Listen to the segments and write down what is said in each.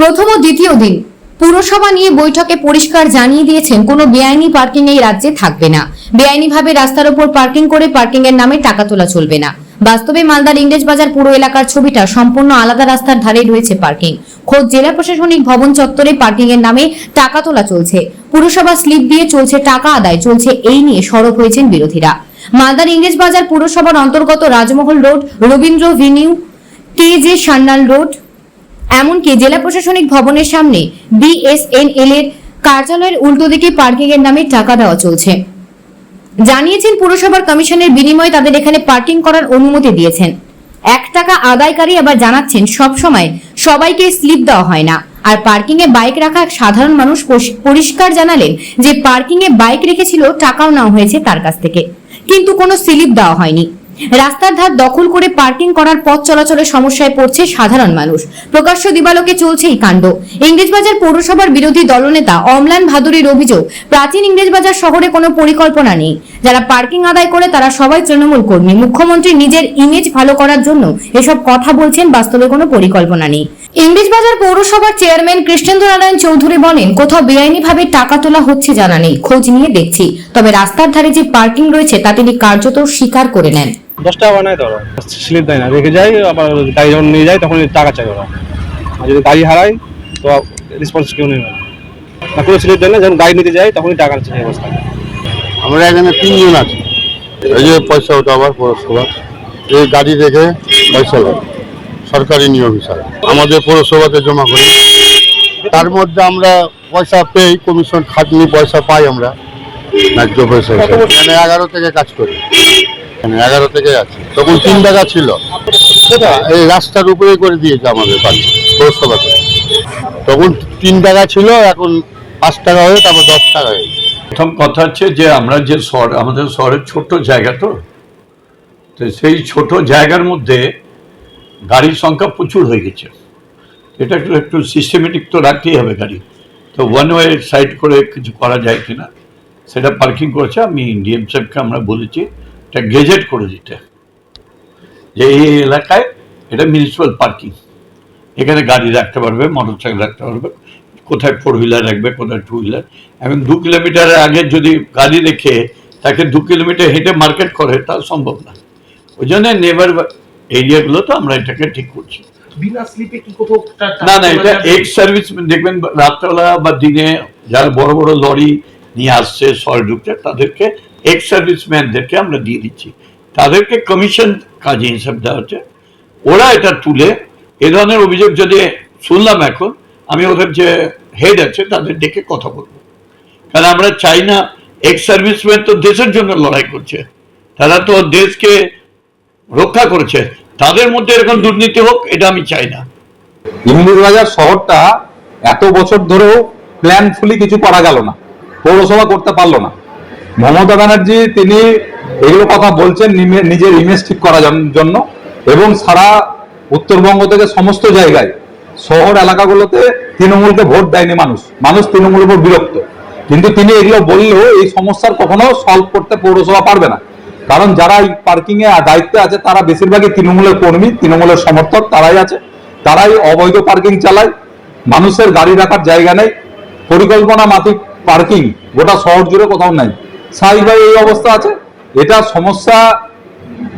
প্রথম ও দ্বিতীয় দিন পুরসভা নিয়ে বৈঠকে পরিষ্কার জানিয়ে দিয়েছেন, কোনো বেআইনি পার্কিং এই রাজ্যে থাকবে না। বেআইনিভাবে রাস্তার উপর পার্কিং করে পার্কিং এর নামে টাকা তোলা চলবে না। বাস্তবে মালদার ইংরেজ বাজার পুরো এলাকার ছবিটা সম্পূর্ণ আলাদা রাস্তার ধারে রয়েছে পার্কিং। খোদ জেলা প্রশাসনিক ভবন চত্বরে পার্কিং এর নামে টাকা তোলা চলছে। পুরসভা স্লিপ দিয়ে চলছে টাকা আদায়, চলছে এই নিয়ে সরব হয়েছেন বিরোধীরা। মালদার ইংরেজ বাজার পুরসভার অন্তর্গত Rajmahal road, Rabindra avenue K J Sanyal road এমনকি জেলা প্রশাসনিক ভবনের সামনে বিএসএনএল এর কার্যালয়ের উল্টো দিকে পার্কিং এর নামে টাকা দেওয়া চলছে। জানিয়েছেন পুরসভার কমিশনের বিনিময়ে তাদের এখানে পার্কিং করার অনুমতি দিয়েছেন। এক টাকা আদায়কারী আবার জানাচ্ছেন, সব সময় সবাইকে স্লিপ দেওয়া হয় না। আর পার্কিং এ বাইক রাখা এক সাধারণ মানুষ পরিষ্কার জানালেন যে পার্কিং এ বাইক রেখেছিল, টাকাও নেওয়া হয়েছে তার কাছ থেকে। কিন্তু কোনো স্লিপ দেওয়া হয়নি। রাস্তার ধার দখল করে পার্কিং করার পথ চলাচলের সমস্যায় পড়ছে সাধারণ মানুষ। প্রকাশ্য দিবালোকে চলছে এই কাণ্ড। ইংরেজবাজার পৌরসভার বিরোধী দলনেতা অমলান ভাদুরীর অভিযোগ, প্রাচীন ইংরেজবাজার শহরে কোনো পরিকল্পনা নেই। যারা পার্কিং আদায় করে তারা সবাই তৃণমূল কর্মী। মুখ্যমন্ত্রী নিজের ইমেজ ভালো করার জন্য এসব কথা বলছেন, বাস্তবে কোনো পরিকল্পনা নেই। ইংরেজবাজার পৌরসভার চেয়ারম্যান কৃষ্ণেন্দ্র নারায়ণ চৌধুরী বলেন, কোথাও বেআইনিভাবে টাকা তোলা হচ্ছে জানা নেই, খোঁজ নিয়ে দেখছি। তবে রাস্তার ধারে যে পার্কিং রয়েছে, তা তিনি কার্যত স্বীকার করে নেন। দশ টাকা বানায় ধরো। স্লিপ দেয় না। রেখে যায়, আবার গাড়ি যখন নিয়ে যায় তখন টাকা চাই ওরা। আর যদি গাড়ি হারায়, তো রেসপন্স কেউ নেই না। কোনো স্লিপ দেয় না, যখন গাড়ি নিতে যায় তখনই টাকা চাই অবস্থা আমরা এখানে তিনজন আছি। এই যে পয়সা ওটা আবার পৌরসভা। এই গাড়ি রেখে পয়সা দেয়। সরকারি নিয়ম হিসাবে। আমাদের পৌরসভাতে জমা করি। তার মধ্যে আমরা পয়সা পেই, কমিশন খাটনি পয়সা পাই আমরা। ন্যায্য পয়সা। এগারো থেকে কাজ করি। এগারো থেকে আছি। তখন তিন টাকা ছিল। এই রাস্তার উপরেই করে দিয়েছে আমাদের বাড়ি পৌরসভাতে তখন তিন টাকা ছিল, এখন পাঁচ টাকা হয়ে, তারপর দশ টাকা হয়ে। প্রথম কথা হচ্ছে যে আমরা যে শহর, আমাদের শহরের ছোট জায়গা তো তো সেই ছোট জায়গার মধ্যে গাড়ির সংখ্যা প্রচুর হয়ে গেছে। এটা একটু একটু সিস্টেমেটিক তো রাখতেই হবে গাড়ি। তো ওয়ান ওয়ে সাইড করে কিছু করা যায় কিনা, সেটা পার্কিং করেছে। আমি ডিএম সাহেবকে আমরা বলেছি এটা গেজেট করে দিতে যে এই এলাকায় এটা মিউনিসিপ্যাল পার্কিং এখানে গাড়ি রাখতে পারবে মোটর সাইকেল রাখতে পারবে কোথায় ফোর হুইলার রাখবে কোথায় টু হুইলার এখন দু কিলোমিটার আগে যদি গাড়ি রেখে তাকে দু কিলোমিটার হেঁটে মার্কেট করে তা সম্ভব না। ওই জন্য নেবার এরিয়াগুলো তো আমরা এটাকে ঠিক করছি। বিনা স্লিপে কি কোথাও না না এটা এক্স সার্ভিস দেখবেন রাত্রেবেলা বা দিনে যারা বড় বড় লরি নিয়ে আসছে শহরে ঢুকছে তাদেরকে এক্স সার্ভিসম্যানদেরকে আমরা দিয়ে দিচ্ছি। তাদেরকে কমিশন কাজে হিসাব দেওয়া হচ্ছে। ওরা এটা তুলে এ ধরনের অভিযোগ যদি শুনলাম এখন, আমি ওদের যে হেড আছে তাদের ডেকে কথা বলব। কারণ আমরা চাই না এক্স সার্ভিসম্যান তো দেশের জন্য লড়াই করছে। তারা তো দেশকে রক্ষা করেছে। তাদের মধ্যে এরকম দুর্নীতি হোক, এটা আমি চাই না। ইংরেজবাজার শহরটা এত বছর ধরেও প্ল্যানফুলি কিছু করা গেল না। পৌরসভা করতে পারল না। মমতা ব্যানার্জি তিনি এগুলো কথা বলছেন নিজের ইমেজ ঠিক করার জন্য এবং সারা উত্তরবঙ্গ থেকে সমস্ত জায়গায় শহর এলাকাগুলোতে তৃণমূলকে ভোট দেয়নি মানুষ। মানুষ তৃণমূলের উপর বিরক্ত। কিন্তু তিনি এগুলো বললেও এই সমস্যার কখনো সলভ করতে পৌরসভা পারবে না। কারণ যারা এই পার্কিং এ দায়িত্বে আছে, তারা বেশিরভাগই তৃণমূলের কর্মী, তৃণমূলের সমর্থক তারাই আছে। তারাই অবৈধ পার্কিং চালায়। মানুষের গাড়ি রাখার জায়গা নেই। পরিকল্পনা মাফিক পার্কিং গোটা শহর জুড়ে কোথাও নাই। স্বাভাবিকভাবে এই অবস্থা আছে? এটা সমস্যা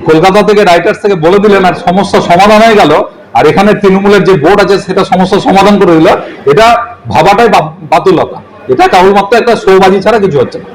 কলকাতা থেকে রাইটার্স থেকে বলে দিলেন আর সমস্যা সমাধান হয়ে গেল। আর এখানে তৃণমূলের যে বোর্ড আছে, সেটা সমস্যা সমাধান করে দিল। এটা ভাবাটাই বাতুলতা। এটা কেবলমাত্র একটা সৌবাজি ছাড়া কিছু হচ্ছে না।